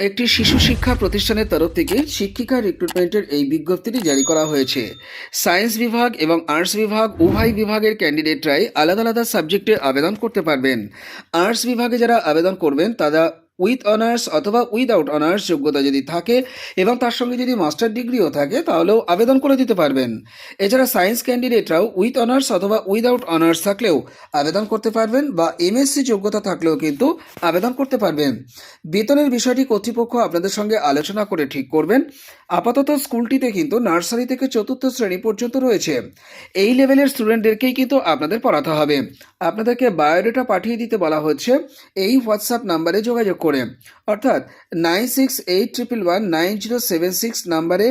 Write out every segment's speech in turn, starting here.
একটি শিশু শিক্ষা প্রতিষ্ঠানের তরফ থেকে শিক্ষিকা রিক্রুটমেন্টের এই বিজ্ঞপ্তিটি জারি করা হয়েছে। সায়েন্স বিভাগ এবং আর্টস বিভাগ উভয় বিভাগের ক্যান্ডিডেটরাই আলাদা আলাদা সাবজেক্টে আবেদন করতে পারবেন। আর্টস বিভাগে যারা আবেদন করবেন, তারা উইথ অনার্স অথবা উইদাউট অনার্স যোগ্যতা যদি থাকে এবং তার সঙ্গে যদি মাস্টার ডিগ্রিও থাকে, তাহলেও আবেদন করে দিতে পারবেন। এছাড়া সায়েন্স ক্যান্ডিডেটরাও উইথ অনার্স অথবা উইদাউট অনার্স থাকলেও আবেদন করতে পারবেন বা এমএসসি যোগ্যতা থাকলেও কিন্তু আবেদন করতে পারবেন। বেতনের বিষয়টি কর্তৃপক্ষ আপনাদের সঙ্গে আলোচনা করে ঠিক করবেন। আপাতত স্কুলটিতে কিন্তু নার্সারি থেকে চতুর্থ শ্রেণি পর্যন্ত রয়েছে। এই লেভেলের স্টুডেন্টদেরকেই কিন্তু আপনাদের পড়াতে হবে। আপনাদেরকে বায়োডেটা পাঠিয়ে দিতে বলা হচ্ছে। এই হোয়াটসঅ্যাপ নাম্বারে যোগাযোগ করে। অর্থাৎ nine six eight triple one nine zero seven six নাম্বারে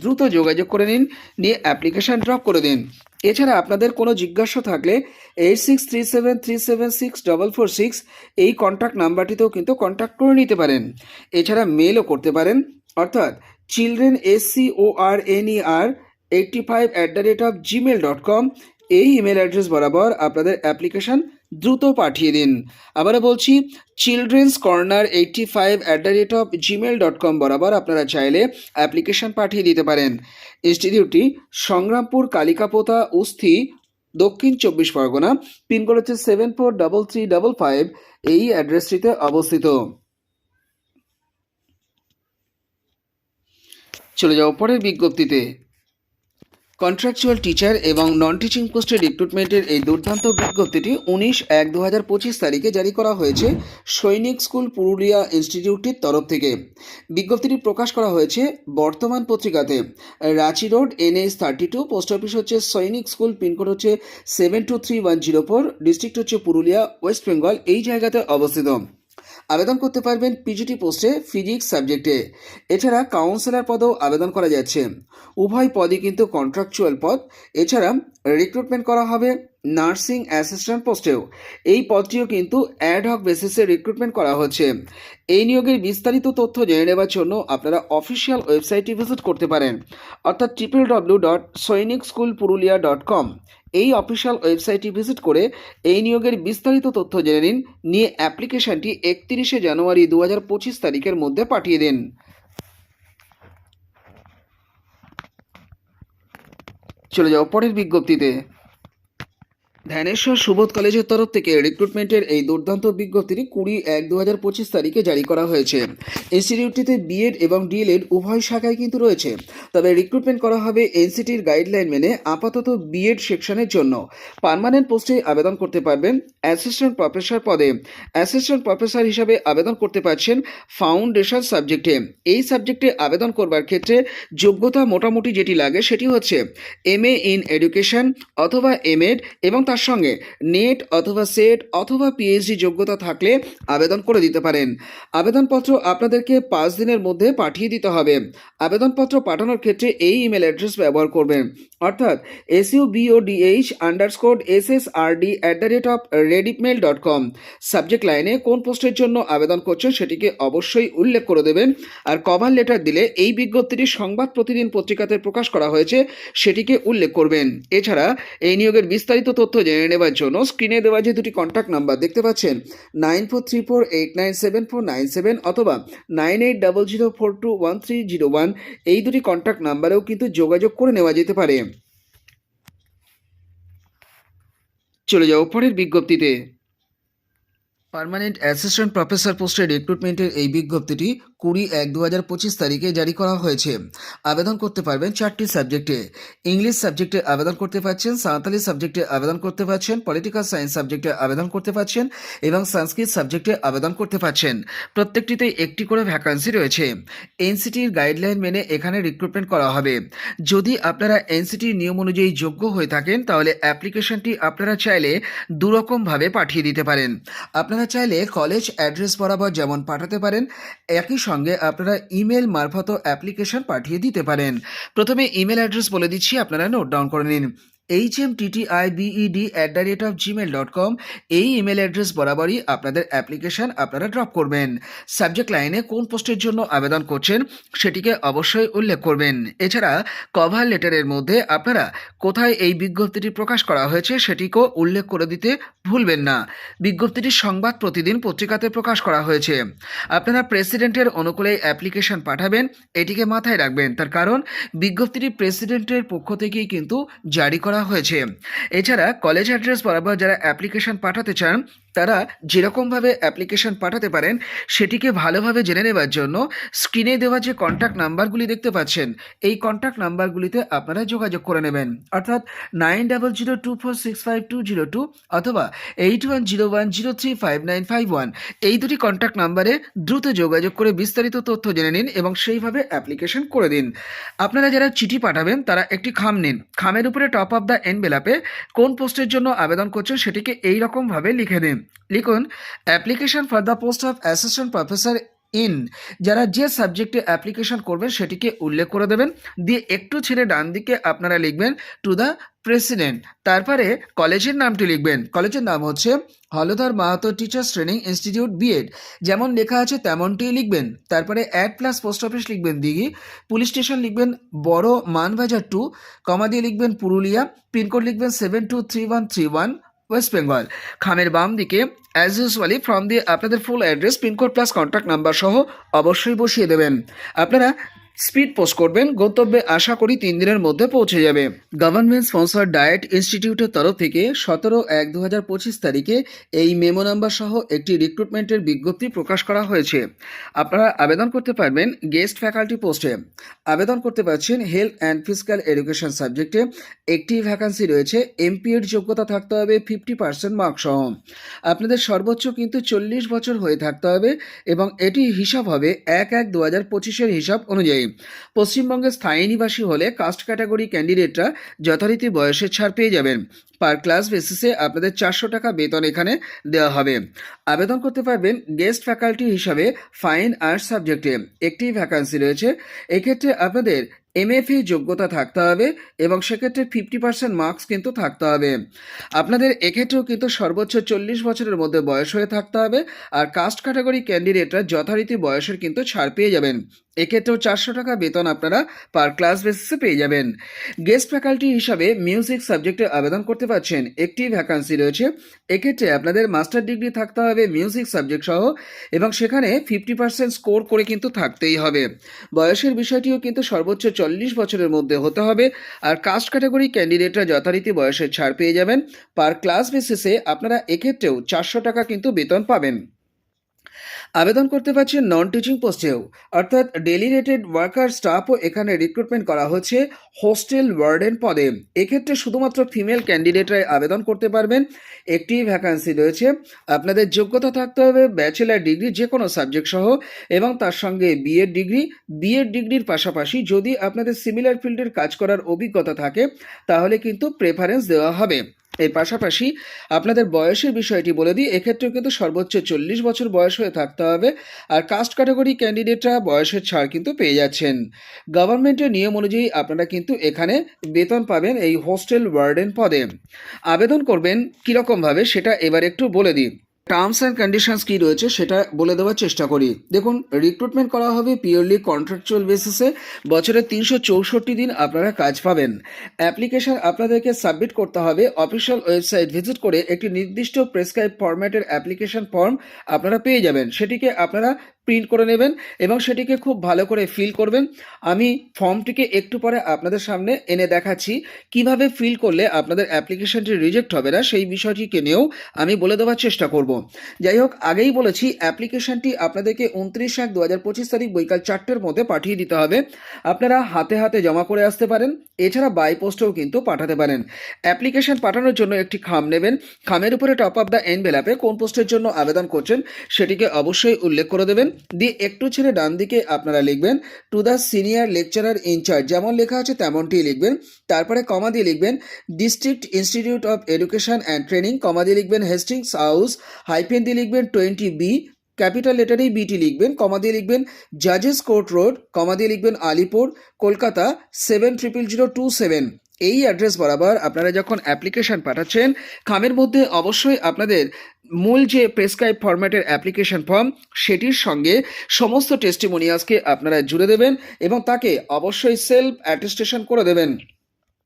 দ্রুত যোগাযোগ করে নিন, নিয়ে অ্যাপ্লিকেশান ড্রপ করে দিন। এছাড়া আপনাদের কোনো জিজ্ঞাসা থাকলে eight six three seven three seven six double four six এই কন্ট্যাক্ট নাম্বারটিতেও কিন্তু কন্ট্যাক্ট করে নিতে পারেন। এছাড়া মেলও করতে পারেন। অর্থাৎ children S C O R N E R eighty five at the rate of Gmail dot com এই ইমেল অ্যাড্রেস বরাবর আপনাদের অ্যাপ্লিকেশন দ্রুত পাঠিয়ে দিন। আবারও বলছি children's corner eighty five at the rate of Gmail dot com বরাবর আপনারা চাইলে অ্যাপ্লিকেশন পাঠিয়ে দিতে পারেন। ইনস্টিটিউটটি সংগ্রামপুর, কালিকাপোতা, উস্থি, দক্ষিণ চব্বিশ পরগনা, পিনকোড হচ্ছে seven four double three double five এই অ্যাড্রেসটিতে অবস্থিত। চলে যাও পরের বিজ্ঞপ্তিতে। কন্ট্রাকচুয়াল টিচার এবং নন টিচিং পোস্টের রিক্রুটমেন্টের এই দুর্দান্ত বিজ্ঞপ্তিটি উনিশ এক দু হাজার পঁচিশ তারিখে জারি করা হয়েছে সৈনিক স্কুল পুরুলিয়া ইনস্টিটিউটটির তরফ থেকে। বিজ্ঞপ্তিটি প্রকাশ করা হয়েছে বর্তমান পত্রিকাতে। Ranchi road, NS thirty two, post office হচ্ছে সৈনিক স্কুল, পিনকোড হচ্ছে seven two three one zero four, district হচ্ছে পুরুলিয়া, ওয়েস্ট বেঙ্গল, এই জায়গাতে অবস্থিত। আবেদন করতে পারবেন পিজিটি পোস্টে ফিজিক্স সাবজেক্টে এছাড়া কাউন্সিলর পদেও আবেদন করা যাচ্ছে। উভয় পদই কিন্তু কন্ট্রাকচুয়াল পদ। এছাড়া রিক্রুটমেন্ট করা হবে নার্সিং অ্যাসিস্ট্যান্ট পোস্টেও। এই পদটিও কিন্তু অ্যাড হক বেসিসে রিক্রুটমেন্ট করা হচ্ছে। এই নিয়োগের বিস্তারিত তথ্য জেনে নেওয়ার জন্য আপনারা অফিসিয়াল ওয়েবসাইটটি ভিজিট করতে পারেন। অর্থাৎ triple W dot Sainik school Purulia dot com এই অফিসিয়াল ওয়েবসাইটটি ভিজিট করে এই নিয়োগের বিস্তারিত তথ্য জেনে নিন। নিয়ে অ্যাপ্লিকেশনটি একত্রিশে জানুয়ারি দু হাজার পঁচিশ তারিখের মধ্যে পাঠিয়ে দিন। চলে যাও পরের বিজ্ঞপ্তিতে। ধ্যানেশ্বর সুবোধ কলেজের তরফ থেকে রিক্রুটমেন্টের এই দুর্দান্ত বিজ্ঞপ্তিটি কুড়ি এক দু হাজার পঁচিশ তারিখে জারি করা হয়েছে। ইনস্টিটিউটটিতে বিএড এবং ডিএলএড উভয় শাখায় কিন্তু রয়েছে। তবে রিক্রুটমেন্ট করা হবে এনসিটির গাইডলাইন মেনে আপাতত বিএড সেকশনের জন্য। পার্মানেন্ট পোস্টে আবেদন করতে পারবেন অ্যাসিস্ট্যান্ট প্রফেসর পদে। অ্যাসিস্ট্যান্ট প্রফেসর হিসাবে আবেদন করতে পারছেন ফাউন্ডেশন সাবজেক্টে এই সাবজেক্টে আবেদন করবার ক্ষেত্রে যোগ্যতা মোটামুটি যেটি লাগে সেটি হচ্ছে এম এ ইন এডুকেশন অথবা এমএড এবং তার সঙ্গে নেট অথবা সেট অথবা পিএইচডি যোগ্যতা থাকলে আবেদন করে দিতে পারেন। আবেদনপত্র আপনাদেরকে পাঁচ দিনের মধ্যে পাঠিয়ে দিতে হবে। আবেদনপত্র পাঠানোর ক্ষেত্রে এই ইমেল অ্যাড্রেস ব্যবহার করবেন। অর্থাৎ S U B O D H underscore S S R D at the rate of rediffmail dot com subject লাইনে কোন পোস্টের জন্য আবেদন করছেন সেটিকে অবশ্যই উল্লেখ করে দেবেন। আর কভার লেটার দিলে এই বিজ্ঞপ্তিটি সংবাদ প্রতিদিন পত্রিকাতে প্রকাশ করা হয়েছে, সেটিকে উল্লেখ করবেন। এছাড়া এই নিয়োগের বিস্তারিত তথ্য জেনে নেবার জন্য স্ক্রিনে দেওয়া যে দুটি কন্ট্যাক্ট নাম্বার দেখতে পাচ্ছেন nine four three four eight nine seven four nine seven অথবা nine eight double zero four two one three zero one এই দুটি কন্ট্যাক্ট নাম্বারেও কিন্তু যোগাযোগ করে নেওয়া যেতে পারে। চলে যাও পরের বিজ্ঞপ্তিতে। পার্মানেন্ট অ্যাসিস্ট্যান্ট প্রফেসর পোস্টের রিক্রুটমেন্টের এই বিজ্ঞপ্তিটি কুড়ি এক দু হাজার পঁচিশ তারিখে জারি করা হয়েছে। আবেদন করতে পারবেন চারটি সাবজেক্টে। ইংলিশ সাবজেক্টে আবেদন করতে পারছেন, সাঁওতালি সাবজেক্টে আবেদন করতে পারছেন, পলিটিক্যাল সায়েন্স সাবজেক্টে আবেদন করতে পারছেন এবং সংস্কৃত সাবজেক্টে আবেদন করতে পারছেন। প্রত্যেকটিতে একটি করে ভ্যাকান্সি রয়েছে। এনসিটির গাইডলাইন মেনে এখানে রিক্রুটমেন্ট করা হবে। যদি আপনারা এনসিটির নিয়ম অনুযায়ী যোগ্য হয়ে থাকেন, তাহলে অ্যাপ্লিকেশনটি আপনারা চাইলে দুরকমভাবে পাঠিয়ে দিতে পারেন। আপনারা চাইলে কলেজ অ্যাড্রেস বরাবর যেমন পাঠাতে পারেন, একই সঙ্গে আপনারা ইমেল মারফত অ্যাপ্লিকেশন পাঠিয়ে দিতে পারেন। প্রথমে ইমেল অ্যাড্রেস বলে দিচ্ছি, আপনারা নোট ডাউন করে নিন। H M TTI B E D at the rate of Gmail dot com এই ইমেল অ্যাড্রেস বরাবরই আপনাদের অ্যাপ্লিকেশন আপনারা ড্রপ করবেন। সাবজেক্ট লাইনে কোন পোস্টের জন্য আবেদন করছেন সেটিকে অবশ্যই উল্লেখ করবেন। এছাড়া কভার লেটারের মধ্যে আপনারা কোথায় এই বিজ্ঞপ্তিটি প্রকাশ করা হয়েছে সেটিকেও উল্লেখ করে দিতে ভুলবেন না। বিজ্ঞপ্তিটির সংবাদ প্রতিদিন পত্রিকাতে প্রকাশ করা হয়েছে। আপনারা প্রেসিডেন্টের অনুকূলে অ্যাপ্লিকেশন পাঠাবেন, এটিকে মাথায় রাখবেন। তার কারণ বিজ্ঞপ্তিটি প্রেসিডেন্টের পক্ষ থেকেই কিন্তু জারি করা হয়েছে। এছাড়া কলেজ অ্যাড্রেস বরাবর যারা অ্যাপ্লিকেশন পাঠাতে চান তারা যেরকমভাবে অ্যাপ্লিকেশন পাঠাতে পারেন, সেটিকে ভালোভাবে জেনে নেবার জন্য স্ক্রিনে দেওয়া যে কন্ট্যাক্ট নাম্বারগুলি দেখতে পাচ্ছেন, এই কন্ট্যাক্ট নাম্বারগুলিতে আপনারা যোগাযোগ করে নেবেন। অর্থাৎ nine double zero two four six five two zero two অথবা eight one zero one zero three five nine five one এই দুটি কন্ট্যাক্ট নাম্বারে দ্রুত যোগাযোগ করে বিস্তারিত তথ্য জেনে নিন এবং সেইভাবে অ্যাপ্লিকেশন করে দিন। আপনারা যারা চিঠি পাঠাবেন, তারা একটি খাম নিন। খামের উপরে টপ অফ দ্য এন এনভেলাপে কোন পোস্টের জন্য আবেদন করছেন, সেটিকে এই রকমভাবে লিখে দিন। লিখুন application for the post of assistant professor in যারা যে সাবজেক্টে অ্যাপ্লিকেশন করবেন, সেটিকে উল্লেখ করে দেবেন। দিয়ে একটু ছেড়ে ডান দিকে আপনারা লিখবেন টু দ্য প্রেসিডেন্ট তারপরে কলেজের নামটি লিখবেন। কলেজের নাম হচ্ছে Haladhar Mahato teachers training institute B Ed যেমন লেখা আছে, তেমনটিই লিখবেন। তারপরে অ্যাড প্লাস পোস্ট অফিস লিখবেন দিঘি পুলিশ স্টেশন লিখবেন, বড় মানবাজার টু কমা দিয়ে লিখবেন, পুরুলিয়া পিনকোড লিখবেন seven two three one three one West Bengal খামের বাম দিকে অ্যাজ ইউজুয়ালি ফর্ম দিয়ে আপনাদের full address pincode plus contact number সহ অবশ্যই বসিয়ে দেবেন। আপনারা স্পিড পোস্ট করবেন, গন্তব্যে আশা করি তিন দিনের মধ্যে পৌঁছে যাবে। গভর্নমেন্ট স্পন্সর ডায়েট ইনস্টিটিউটের তরফ থেকে সতেরো এক দু হাজার পঁচিশ তারিখে এই মেমো নাম্বার সহ একটি রিক্রুটমেন্টের বিজ্ঞপ্তি প্রকাশ করা হয়েছে। আপনারা আবেদন করতে পারবেন গেস্ট ফ্যাকাল্টি পোস্টে আবেদন করতে পারছেন হেলথ অ্যান্ড ফিজিক্যাল এডুকেশন সাবজেক্টে একটি ভ্যাকান্সি রয়েছে এমপিএর যোগ্যতা থাকতে হবে ফিফটি পার্সেন্ট মার্ক সহ। আপনাদের সর্বোচ্চ কিন্তু চল্লিশ বছর হয়ে থাকতে হবে এবং এটি হিসাব হবে এক এক দু হাজার পঁচিশের হিসাব অনুযায়ী। পশ্চিমবঙ্গের স্থায়ী নিবাসী হলে কাস্ট ক্যাটাগরি ক্যান্ডিডেটরা যথারীতি বয়সের ছাড় পেয়ে যাবেন। পার ক্লাস বেসিসে আপনাদের চারশো টাকা বেতন এখানে দেওয়া হবে। আবেদন করতে পারবেন গেস্ট ফ্যাকাল্টি হিসাবে ফাইন আর্টস সাবজেক্টে একটি ভ্যাকান্সি রয়েছে। এক্ষেত্রে আপনাদের এমএফএ যোগ্যতা থাকতে হবে এবং সেক্ষেত্রে ফিফটি পার্সেন্ট মার্কস কিন্তু থাকতে হবে। আপনাদের এক্ষেত্রেও কিন্তু সর্বোচ্চ চল্লিশ বছরের মধ্যে বয়স হয়ে থাকতে হবে আর কাস্ট ক্যাটাগরি ক্যান্ডিডেটরা যথারীতি বয়সের কিন্তু ছাড় পেয়ে যাবেন। এক্ষেত্রেও চারশো টাকা বেতন আপনারা পার ক্লাস বেসিসে পেয়ে যাবেন। গেস্ট ফ্যাকাল্টি হিসাবে মিউজিক সাবজেক্টে আবেদন করতে পারছেন একটি ভ্যাকান্সি রয়েছে। এক্ষেত্রে আপনাদের মাস্টার ডিগ্রি থাকতে হবে মিউজিক সাবজেক্ট সহ, এবং সেখানে ফিফটি পার্সেন্ট স্কোর করে কিন্তু থাকতেই হবে। বয়সের বিষয়টিও কিন্তু সর্বোচ্চ চল্লিশ বছরের মধ্যে হতে হবে। আর কাস্ট ক্যাটাগরি ক্যান্ডিডেটরা যথারীতি বয়সের ছাড় পেয়ে যাবেন। পার ক্লাস বেসিসে আপনারা এক্ষেত্রেও চারশো টাকা কিন্তু বেতন পাবেন। আবেদন করতে পারছেন নন টিচিং পোস্টেও অর্থাৎ ডেলি রেটেড ওয়ার্কার স্টাফও এখানে রিক্রুটমেন্ট করা হচ্ছে হোস্টেল ওয়ার্ডেন পদে। এক্ষেত্রে শুধুমাত্র ফিমেল ক্যান্ডিডেটরাই আবেদন করতে পারবেন। একটি ভ্যাকান্সি রয়েছে। আপনাদের যোগ্যতা থাকতে হবে ব্যাচেলার ডিগ্রি যে কোনো সাবজেক্ট সহ এবং তার সঙ্গে বিএড ডিগ্রি বিএড ডিগ্রির পাশাপাশি যদি আপনাদের সিমিলার ফিল্ডের কাজ করার অভিজ্ঞতা থাকে, তাহলে কিন্তু প্রেফারেন্স দেওয়া হবে। এর পাশাপাশি আপনাদের বয়সের বিষয়টি বলে দিই, এক্ষেত্রেও কিন্তু সর্বোচ্চ চল্লিশ বছর বয়স হয়ে থাকতে হবে। আর কাস্ট ক্যাটাগরি ক্যান্ডিডেটরা বয়সের ছাড় কিন্তু পেয়ে যাচ্ছেন। গভর্নমেন্টের নিয়ম অনুযায়ী আপনারা কিন্তু এখানে বেতন পাবেন এই হোস্টেল ওয়ার্ডেন পদে। আবেদন করবেন কীরকমভাবে সেটা এবার একটু বলে দিই। টার্মস অ্যান্ড কন্ডিশনস কী রয়েছে সেটা বলে দেওয়ার চেষ্টা করি। দেখুন রিক্রুটমেন্ট করা হবে পিওরলি কন্ট্রাকচুয়াল বেসিসে বছরে তিনশো চৌষট্টি দিন আপনারা কাজ পাবেন। অ্যাপ্লিকেশন আপনাদেরকে সাবমিট করতে হবে। অফিসিয়াল ওয়েবসাইট ভিজিট করে একটি নির্দিষ্ট প্রেসক্রাইব ফরম্যাটের অ্যাপ্লিকেশন ফর্ম আপনারা পেয়ে যাবেন। সেটিকে আপনারা প্রিন্ট করে নেবেন এবং সেটিকে খুব ভালো করে ফিল করবেন। আমি ফর্মটিকে একটু পরে আপনাদের সামনে এনে দেখাচ্ছি। কীভাবে ফিল করলে আপনাদের অ্যাপ্লিকেশনটি রিজেক্ট হবে না, সেই বিষয়টিকে নিয়েও আমি বলে দেওয়ার চেষ্টা করব। যাই হোক, আগেই বলেছি অ্যাপ্লিকেশনটি আপনাদেরকে উনত্রিশ এক দু তারিখ বৈকাল চারটের মধ্যে পাঠিয়ে দিতে হবে। আপনারা হাতে হাতে জমা করে আসতে পারেন। এছাড়া বাই পোস্টেও কিন্তু পাঠাতে পারেন। অ্যাপ্লিকেশন পাঠানোর জন্য একটি খাম নেবেন। খামের উপরে টপ আপ দ্য এনভেলাপে কোন পোস্টের জন্য আবেদন করছেন, সেটিকে অবশ্যই উল্লেখ করে দেবেন। দিয়ে একটু ছেড়ে ডান দিকে আপনারা লিখবেন to the senior lecturer in-charge যেমন লেখা আছে তেমনটি লিখবেন। তারপরে কমা দিয়ে লিখবেন district institute of education and training comma দিয়ে লিখবেন হেস্টিংস হাউস হাইপেন দিয়ে লিখবেন টোয়েন্টি বি ক্যাপিটাল লেটারেই বিটি লিখবেন, কমা দিয়ে লিখবেন জাজেস কোর্ট রোড কমা দিয়ে লিখবেন Alipore Kolkata seven triple zero two seven এই অ্যাড্রেস বরাবর আপনারা যখন অ্যাপ্লিকেশন পাঠাচ্ছেন, খামের মধ্যে অবশ্যই আপনাদের মূল যে প্রেসক্রাইব ফরম্যাটের অ্যাপ্লিকেশন ফর্ম সেটির সঙ্গে সমস্ত টেস্টিমোনিয়ালসকে আপনারা জুড়ে দেবেন এবং তাকে অবশ্যই সেলফ অ্যাটেস্টেশন করে দেবেন।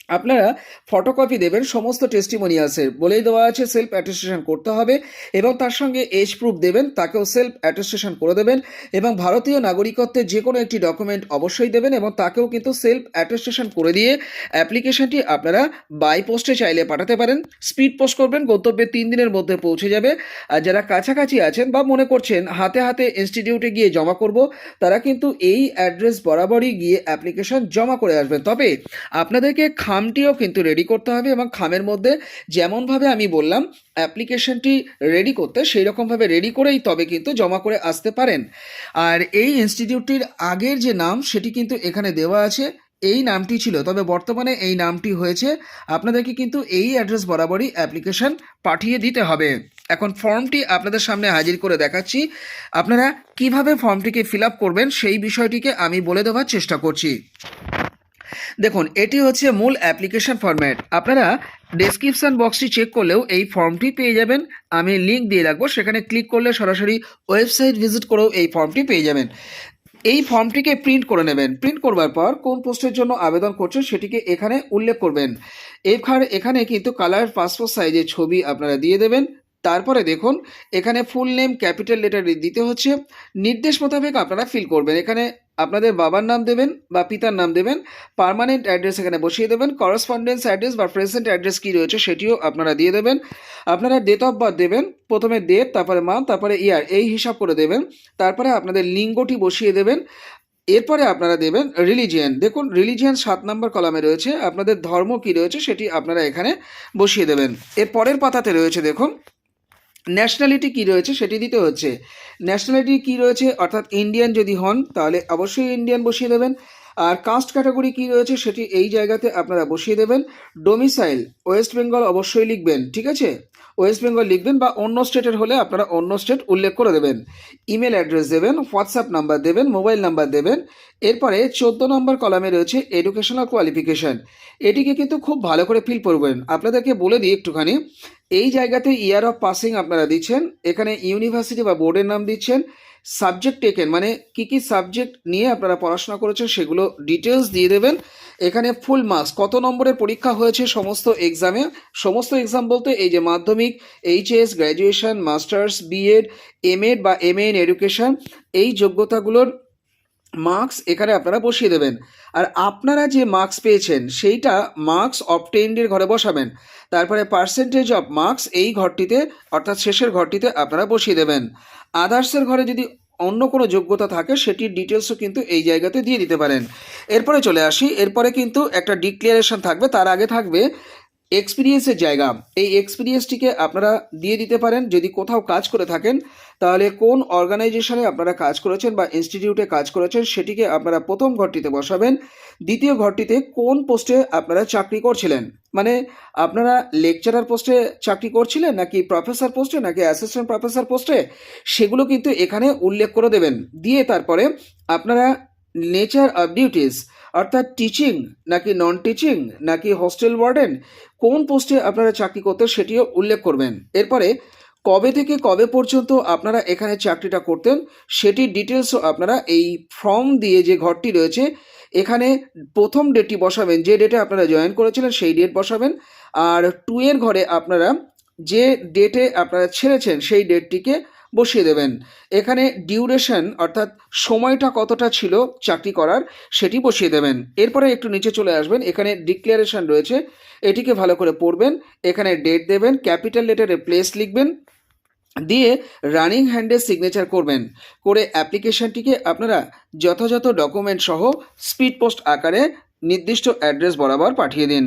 আপনারা ফটোকপি দেবেন, সমস্ত টেস্টিমোনিয়ালসের বলেই দেওয়া আছে সেলফ অ্যাটেস্টেশন করতে হবে এবং তার সঙ্গে এজ প্রুফ দেবেন, তাকেও সেলফ অ্যাটেস্টেশন করে দেবেন এবং ভারতীয় নাগরিকত্বের যে কোনো একটি ডকুমেন্ট অবশ্যই দেবেন এবং তাকেও কিন্তু সেলফ অ্যাটেস্টেশন করে দিয়ে অ্যাপ্লিকেশনটি আপনারা বাই পোস্টে চাইলে পাঠাতে পারেন। স্পিড পোস্ট করবেন, গন্তব্যে তিন দিনের মধ্যে পৌঁছে যাবে। আর যারা কাছাকাছি আছেন বা মনে করছেন হাতে হাতে ইনস্টিটিউটে গিয়ে জমা করব, তারা কিন্তু এই অ্যাড্রেস বরাবরই গিয়ে অ্যাপ্লিকেশন জমা করে আসবেন। তবে আপনাদেরকে খামটিও কিন্তু রেডি করতে হবে এবং খামের মধ্যে যেমনভাবে আমি বললাম অ্যাপ্লিকেশনটি রেডি করতে সেই রকমভাবে রেডি করেই তবে কিন্তু জমা করে আসতে পারেন। আর এই ইনস্টিটিউটটির আগের যে নাম, সেটি কিন্তু এখানে দেওয়া আছে। এই নামটি ছিল, তবে বর্তমানে এই নামটি হয়েছে। আপনাদেরকে কিন্তু এই অ্যাড্রেস বরাবরই অ্যাপ্লিকেশন পাঠিয়ে দিতে হবে। এখন ফর্মটি আপনাদের সামনে হাজির করে দেখাচ্ছি। আপনারা কীভাবে ফর্মটিকে ফিল করবেন সেই বিষয়টিকে আমি বলে দেওয়ার চেষ্টা করছি। দেখুন, এটি হচ্ছে মূল অ্যাপ্লিকেশন ফরম্যাট আপনারা ডেসক্রিপশন বক্সটি চেক করলেও এই ফর্মটি পেয়ে যাবেন। আমি লিঙ্ক দিয়ে রাখব, সেখানে ক্লিক করলে সরাসরি ওয়েবসাইট ভিজিট করেও এই ফর্মটি পেয়ে যাবেন। এই ফর্মটিকে প্রিন্ট করে নেবেন। প্রিন্ট করবার পর কোন পোস্টের জন্য আবেদন করছেন সেটিকে এখানে উল্লেখ করবেন। এখানে এখানে কিন্তু কালার পাসপোর্ট সাইজের ছবি আপনারা দিয়ে দেবেন। তারপরে দেখুন, এখানে ফুল নেম ক্যাপিটাল লেটার দিতে হচ্ছে। নির্দেশ মোতাবেক আপনারা ফিল করবেন। এখানে আপনাদের বাবার নাম দেবেন বা পিতার নাম দেবেন পার্মানেন্ট অ্যাড্রেস এখানে বসিয়ে দেবেন করসপন্ডেন্স অ্যাড্রেস বা প্রেজেন্ট অ্যাড্রেস কী রয়েছে সেটিও আপনারা দিয়ে দেবেন। আপনারা ডেট অফ বার্থ দেবেন, প্রথমে ডেট তারপরে মান্থ তারপরে ইয়ার এই হিসাব করে দেবেন। তারপরে আপনাদের লিঙ্গটি বসিয়ে দেবেন। এরপরে আপনারা দেবেন রিলিজিয়ান দেখুন রিলিজিয়ান সাত নম্বর কলামে রয়েছে। আপনাদের ধর্ম কী রয়েছে সেটি আপনারা এখানে বসিয়ে দেবেন। এর পরের পাতাতে রয়েছে, দেখুন। ন্যাশনালিটি কী রয়েছে সেটি দিতে হচ্ছে। ন্যাশনালিটি কী রয়েছে? অর্থাৎ ইন্ডিয়ান যদি হন, তাহলে অবশ্যই ইন্ডিয়ান বসিয়ে দেবেন। আর কাস্ট ক্যাটাগরি কী রয়েছে সেটি এই জায়গাতে আপনারা বসিয়ে দেবেন। ডোমিসাইল ওয়েস্ট বেঙ্গল অবশ্যই লিখবেন, ঠিক আছে? ওয়েস্ট বেঙ্গল লিখবেন বা অন্য স্টেটের হলে আপনারা অন্য স্টেট উল্লেখ করে দেবেন। ইমেল অ্যাড্রেস দেবেন, হোয়াটসঅ্যাপ নাম্বার দেবেন, মোবাইল নাম্বার দেবেন। এরপরে চোদ্দ নম্বর কলামে রয়েছে এডুকেশনাল কোয়ালিফিকেশান। এটিকে কিন্তু খুব ভালো করে ফিল করবেন। আপনাদেরকে বলে দিই একটুখানি, এই জায়গাতে ইয়ার অফ পাসিং আপনারা দিচ্ছেন, এখানে ইউনিভার্সিটি বা বোর্ডের নাম দিচ্ছেন সাবজেক্ট টেকেন মানে কি কি সাবজেক্ট নিয়ে আপনারা পড়াশোনা করেছেন সেগুলো ডিটেলস দিয়ে দেবেন। এখানে ফুল মার্কস কত নম্বরের পরীক্ষা হয়েছে সমস্ত এক্সামে সমস্ত এক্সাম বলতে এই যে মাধ্যমিক HS graduation masters BEd MEd বা এম ইন এডুকেশন এই যোগ্যতাগুলোর মার্কস এখানে আপনারা বসিয়ে দেবেন। আর আপনারা যে মার্কস পেয়েছেন, সেইটা মার্কস অবটেইনডের ঘরে বসাবেন। তারপরে পার্সেন্টেজ অফ মার্কস এই ঘরটিতে, অর্থাৎ শেষের ঘরটিতে আপনারা বসিয়ে দেবেন। আদার্সের ঘরে যদি অন্য কোনো যোগ্যতা থাকে সেটির ডিটেলসও কিন্তু এই জায়গাতে দিয়ে দিতে পারেন। এরপরে চলে আসি। এরপরে কিন্তু একটা ডিক্লিয়ারেশান থাকবে। তার আগে থাকবে এক্সপিরিয়েন্সের জায়গা। এই এক্সপিরিয়েন্সটিকে আপনারা দিয়ে দিতে পারেন। যদি কোথাও কাজ করে থাকেন, তাহলে কোন অর্গানাইজেশনে আপনারা কাজ করেছেন বা ইনস্টিটিউটে কাজ করেছেন, সেটিকে আপনারা প্রথম ঘরটিতে বসাবেন। দ্বিতীয় ঘরটিতে কোন পোস্টে আপনারা চাকরি করছিলেন? মানে আপনারা লেকচারার পোস্টে চাকরি করছিলেন, নাকি প্রফেসর পোস্টে নাকি অ্যাসিস্ট্যান্ট প্রফেসর পোস্টে সেগুলো কিন্তু এখানে উল্লেখ করে দেবেন। দিয়ে তারপরে আপনারা নেচার অফ ডিউটিস অর্থাৎ টিচিং নাকি নন টিচিং নাকি হোস্টেল ওয়ার্ডেন কোন পোস্টে আপনারা চাকরি করতেন সেটিও উল্লেখ করবেন। এরপরে, কবে থেকে কবে পর্যন্ত আপনারা এখানে চাকরিটা করতেন সেটির ডিটেলসও আপনারা এই ফর্ম দিয়ে যে ঘরটি রয়েছে, এখানে প্রথম ডেটটি বসাবেন, যে ডেটে আপনারা জয়েন করেছিলেন সেই ডেট বসাবেন, আর টু এর ঘরে আপনারা যে ডেটে আপনারা ছেড়েছেন সেই ডেটটিকে বসিয়ে দেবেন। এখানে ডিউরেশন অর্থাৎ সময়টা কতটা ছিল চাকরি করার, সেটি বসিয়ে দেবেন। এরপরে একটু নিচে চলে আসবেন। এখানে ডিক্লারেশন রয়েছে। এটিকে ভালো করে পড়বেন। এখানে ডেট দেবেন ক্যাপিটাল লেটারে প্লেস লিখবেন। দিয়ে রানিং হ্যান্ডে সিগনেচার করবেন। করে অ্যাপ্লিকেশনটিকে আপনারা যথাযথ ডকুমেন্ট সহ স্পিড পোস্ট আকারে নির্দিষ্ট অ্যাড্রেস বরাবর পাঠিয়ে দিন।